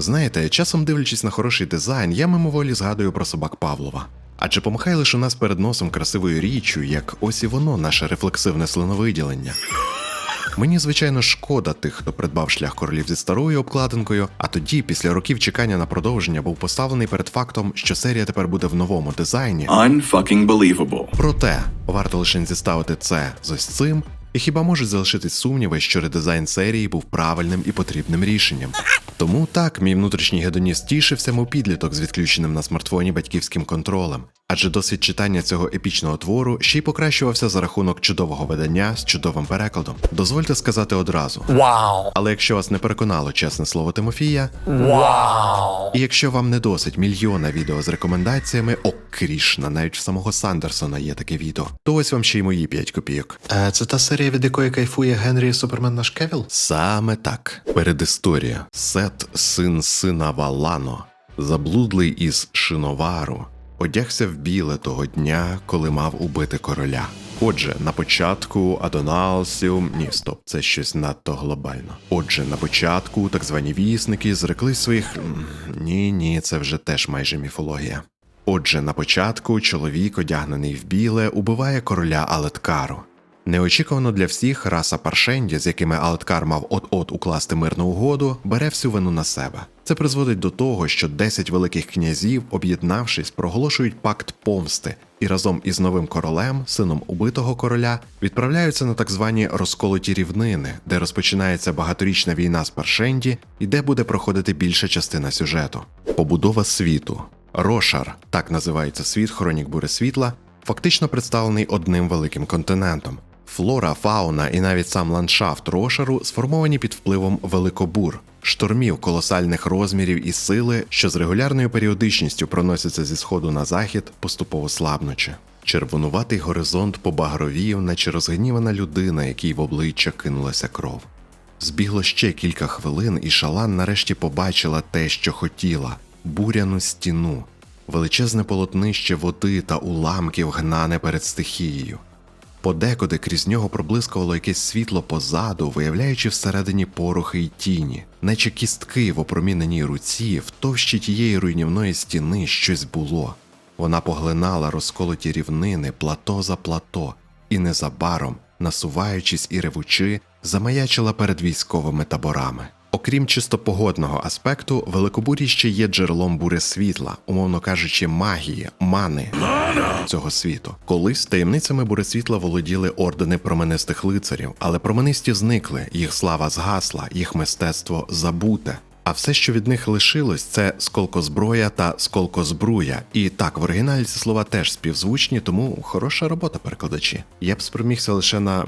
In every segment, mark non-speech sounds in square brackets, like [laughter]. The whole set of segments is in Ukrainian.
Знаєте, часом дивлячись на хороший дизайн, я мимоволі згадую про собак Павлова. Адже помахай лише у нас перед носом красивою річчю, як ось і воно, наше рефлексивне слиновиділення. Мені, звичайно, шкода тих, хто придбав шлях королів зі старою обкладинкою, а тоді, після років чекання на продовження, був поставлений перед фактом, що серія тепер буде в новому дизайні. Unfucking believable. Проте варто лише зіставити це з ось цим, і хіба можуть залишитись сумніви, що редизайн серії був правильним і потрібним рішенням. Тому так, мій внутрішній гедоніст тішився, мов підліток з відключеним на смартфоні батьківським контролем. Адже досвід читання цього епічного твору ще й покращувався за рахунок чудового видання з чудовим перекладом. Дозвольте сказати одразу. Вау! Але якщо вас не переконало чесне слово Тимофія, Вау! і якщо вам не досить мільйона відео з рекомендаціями, о Крішна, навіть в самого Сандерсона є таке відео, то ось вам ще й мої 5 копійок. Е, це та серія, від якої кайфує Генрі Супермен наш Кевіл? Саме так. Передісторія. Сет, син сина Валано, заблудлий із Шиновару, одягся в біле того дня, коли мав убити короля. Отже, на початку Адоналсіум. Ні, стоп, це щось надто глобально. Отже, на початку так звані вісники зрекли своїх. Ні, ні, це вже теж майже міфологія. Отже, на початку чоловік, одягнений в біле, убиває короля Алеткару. Неочікувано для всіх раса Паршенді, з якими Алеткар мав от-от укласти мирну угоду, бере всю вину на себе. Це призводить до того, що 10 великих князів, об'єднавшись, проголошують пакт помсти і разом із новим королем, сином убитого короля, відправляються на так звані розколоті рівнини, де розпочинається багаторічна війна з Паршенді і де буде проходити більша частина сюжету. Побудова світу. Рошар, так називається світ Хронік Бури Світла, фактично представлений одним великим континентом. Флора, фауна і навіть сам ландшафт Рошару сформовані під впливом великобур, штормів колосальних розмірів і сили, що з регулярною періодичністю проносяться зі сходу на захід, поступово слабнучи. Червонуватий горизонт побагровів, наче розгнівана людина, якій в обличчя кинулася кров. Збігло ще кілька хвилин, і Шалан нарешті побачила те, що хотіла буряну стіну, величезне полотнище води та уламків гнане перед стихією. Подекуди крізь нього проблискувало якесь світло позаду, виявляючи всередині порохи й тіні, наче кістки в опроміненій руці, в товщі тієї руйнівної стіни щось було. Вона поглинала розколоті рівнини плато за плато, і незабаром, насуваючись і ревучи, замаячила перед військовими таборами. Окрім чисто погодного аспекту, великобурі ще є джерелом бури світла, умовно кажучи, магії, мани цього світу. Колись таємницями бури світла володіли ордени променистих лицарів, але променисті зникли, їх слава згасла, їх мистецтво забуте. А все, що від них лишилось, це сколкозброя та сколкозбруя. І так, в оригіналі ці слова теж співзвучні, тому хороша робота, перекладачі. Я б спромігся лише на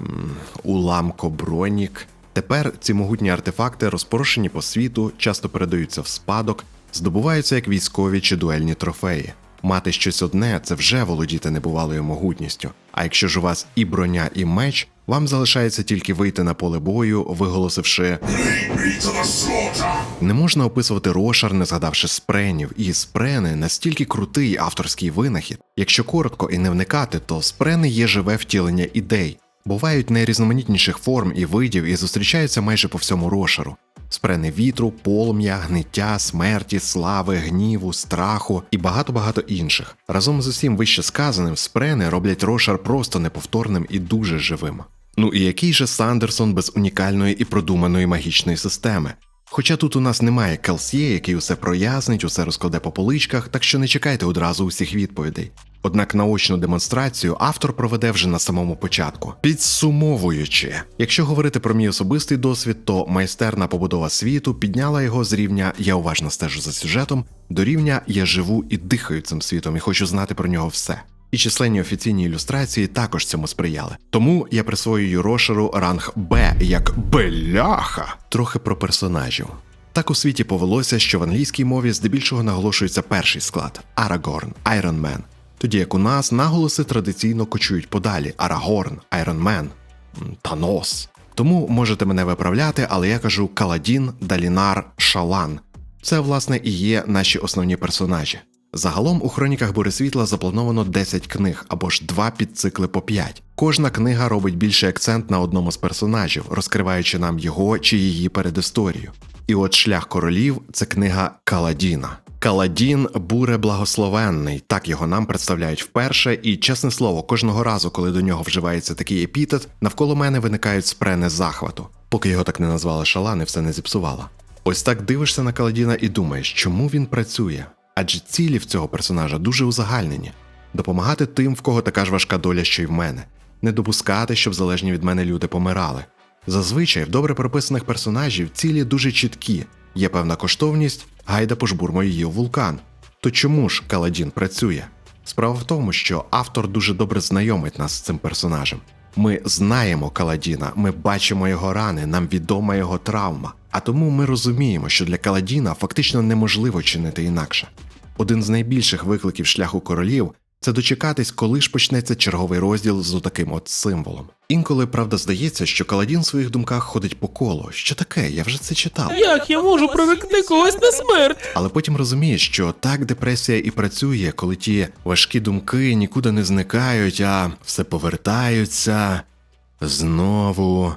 уламкобронік. Тепер ці могутні артефакти, розпорошені по світу, часто передаються в спадок, здобуваються як військові чи дуельні трофеї. Мати щось одне це вже володіти небувалою могутністю. А якщо ж у вас і броня, і меч, вам залишається тільки вийти на поле бою, виголосивши не можна описувати Рошар, не згадавши спренів, і спрени настільки крутий авторський винахід. Якщо коротко і не вникати, то спрени є живе втілення ідей, бувають найрізноманітніших форм і видів і зустрічаються майже по всьому Рошару. Спрени вітру, полум'я, гниття, смерті, слави, гніву, страху і багато-багато інших. Разом з усім вище сказаним, спрени роблять Рошар просто неповторним і дуже живим. Ну і який же Сандерсон без унікальної і продуманої магічної системи? Хоча тут у нас немає Келсьє, який усе прояснить, усе розкладе по поличках, так що не чекайте одразу усіх відповідей. Однак наочну демонстрацію автор проведе вже на самому початку. Підсумовуючи, якщо говорити про мій особистий досвід, то майстерна побудова світу підняла його з рівня Я уважно стежу за сюжетом до рівня Я живу і дихаю цим світом і хочу знати про нього все. І численні офіційні ілюстрації також цьому сприяли. Тому я присвоюю Рошеру ранг Б як Беляха. Трохи про персонажів. Так у світі повелося, що в англійській мові здебільшого наголошується перший склад Арагорн, Айронмен. Тоді як у нас наголоси традиційно кочують подалі Арагорн, Айронмен, Танос. Тому можете мене виправляти, але я кажу Каладін, Далінар, Шалан. Це, власне, і є наші основні персонажі. Загалом у хроніках Борисвітла заплановано 10 книг або ж два підцикли по 5. Кожна книга робить більший акцент на одному з персонажів, розкриваючи нам його чи її передісторію. І от шлях королів це книга Каладіна. Каладін буре благословенний, так його нам представляють вперше, і чесне слово, кожного разу, коли до нього вживається такий епітет, навколо мене виникають спрени захвату. Поки його так не назвали шалани, все не зіпсувало. Ось так дивишся на Каладіна і думаєш, чому він працює? Адже цілі в цього персонажа дуже узагальнені: допомагати тим, в кого така ж важка доля, що й в мене, не допускати, щоб залежні від мене люди помирали. Зазвичай в добре прописаних персонажів цілі дуже чіткі, є певна коштовність, гайда пожбурмо її у вулкан. То чому ж Каладін працює? Справа в тому, що автор дуже добре знайомить нас з цим персонажем. Ми знаємо Каладіна, ми бачимо його рани, нам відома його травма. А тому ми розуміємо, що для Каладіна фактично неможливо чинити інакше. Один з найбільших викликів шляху королів це дочекатись, коли ж почнеться черговий розділ з отаким от символом. Інколи правда здається, що Каладін в своїх думках ходить по колу. Що таке? Я вже це читав. Як я можу привикти когось на смерть? Але потім розумієш, що так депресія і працює, коли ті важкі думки нікуди не зникають, а все повертаються знову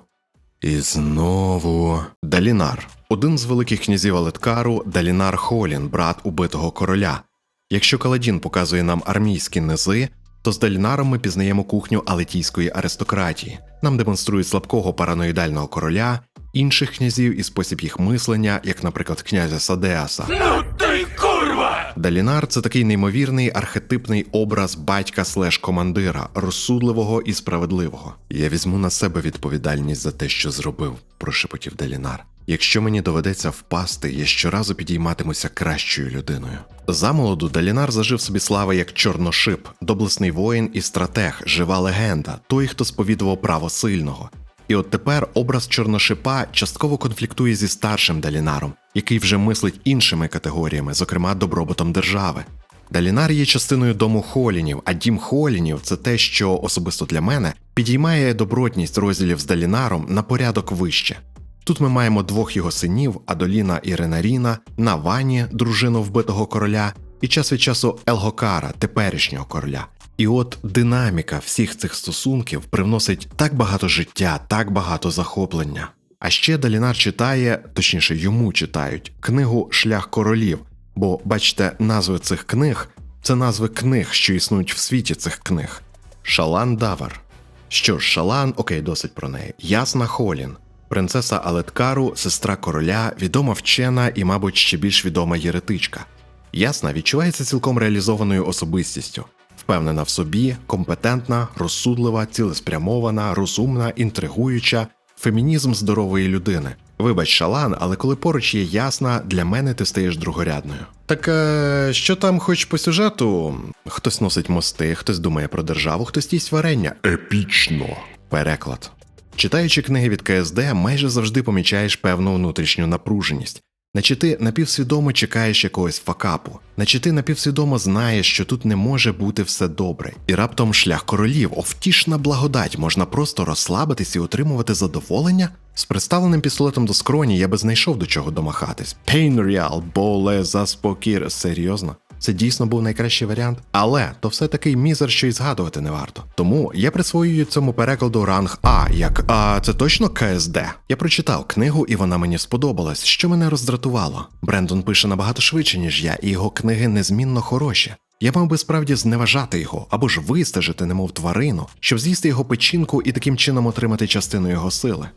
і знову. Далінар. Один з великих князів Алеткару Далінар Холін, брат убитого короля. Якщо Каладін показує нам армійські низи, то з Далінаром ми пізнаємо кухню алетійської аристократії. Нам демонструють слабкого параноїдального короля, інших князів і спосіб їх мислення, як, наприклад, князя Садеаса. Ну ти курва! Далінар це такий неймовірний архетипний образ батька слеш командира, розсудливого і справедливого. Я візьму на себе відповідальність за те, що зробив, прошепотів Далінар. Якщо мені доведеться впасти, я щоразу підійматимуся кращою людиною. Замолоду Далінар зажив собі слави як чорношип, доблесний воїн і стратег, жива легенда, той, хто сповідував право сильного. І от тепер образ чорношипа частково конфліктує зі старшим Далінаром, який вже мислить іншими категоріями, зокрема добробутом держави. Далінар є частиною дому Холінів, а дім Холінів це те, що особисто для мене підіймає добротність розділів з Далінаром на порядок вище. Тут ми маємо двох його синів Адоліна і Ренаріна, Навані, дружину вбитого короля, і час від часу Елгокара, теперішнього короля. І от динаміка всіх цих стосунків привносить так багато життя, так багато захоплення. А ще Далінар читає, точніше, йому читають книгу Шлях королів. Бо, бачите, назви цих книг це назви книг, що існують в світі цих книг. Шалан Давар. Що ж, Шалан, окей, досить про неї. Ясна Холін, принцеса Алеткару, сестра короля, відома вчена і, мабуть, ще більш відома єретичка. Ясна відчувається цілком реалізованою особистістю, впевнена в собі, компетентна, розсудлива, цілеспрямована, розумна, інтригуюча, фемінізм здорової людини. Вибач, шалан, але коли поруч є ясна, для мене ти стаєш другорядною. Так е, що там, хоч по сюжету? Хтось носить мости, хтось думає про державу, хтось їсть варення. Епічно. Переклад. Читаючи книги від КСД, майже завжди помічаєш певну внутрішню напруженість. Наче ти напівсвідомо чекаєш якогось факапу, наче ти напівсвідомо знаєш, що тут не може бути все добре, і раптом шлях королів, овтішна благодать, можна просто розслабитись і отримувати задоволення. З представленим пістолетом до скроні я би знайшов до чого домахатись. Pain Real, боле заспокір. Серйозно? Це дійсно був найкращий варіант, але то все такий мізер, що й згадувати не варто. Тому я присвоюю цьому перекладу ранг А, як а це точно КСД. Я прочитав книгу, і вона мені сподобалась, що мене роздратувало. Брендон пише набагато швидше, ніж я, і його книги незмінно хороші. Я мав би справді зневажати його або ж вистежити, немов тварину, щоб з'їсти його печінку і таким чином отримати частину його сили.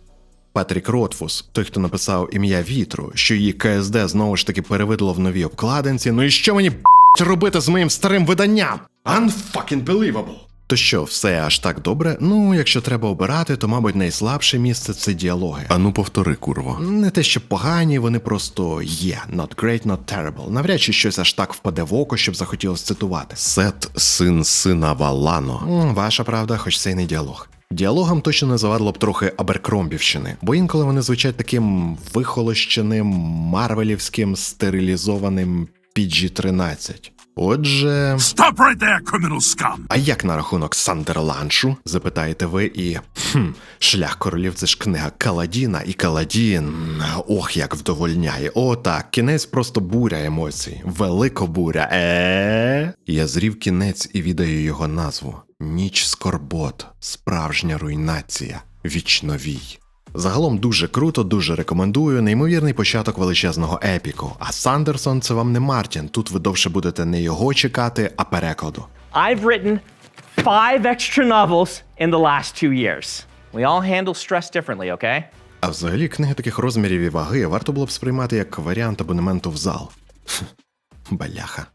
Патрік Ротфус, той, хто написав ім'я вітру, що її КСД знову ж таки перевидло в новій обкладинці. Ну і що мені робити з моїм старим виданням? Unfucking believable. То що, все аж так добре? Ну, якщо треба обирати, то, мабуть, найслабше місце це діалоги. Ану, повтори, курво. Не те, що погані, вони просто є. Not great, not terrible. Навряд чи щось аж так впаде в око, щоб захотілося цитувати. Сет, син сина Валано. М, Ваша правда, хоч це й не діалог. Діалогам точно не завадило б трохи Аберкромбівщини, бо інколи вони звучать таким вихолощеним, марвелівським, стерилізованим PG-13. Отже, Stop right there, criminal scum! а як на рахунок Сандерланшу? запитаєте ви, і хм, шлях королів це ж книга Каладіна і Каладін. Ох, як вдовольняє. О, так, кінець просто буря емоцій. Великобуря. Е. Я зрів кінець і віддаю його назву: Ніч скорбот, справжня руйнація, вічновій. Загалом дуже круто, дуже рекомендую. Неймовірний початок величезного епіку. А Сандерсон це вам не Мартін. Тут ви довше будете не його чекати, а перекладу. I've written five extra novels in the last two years. We all handle stress differently, okay? А взагалі книги таких розмірів і ваги варто було б сприймати як варіант абонементу в зал. [laughs] Баляха.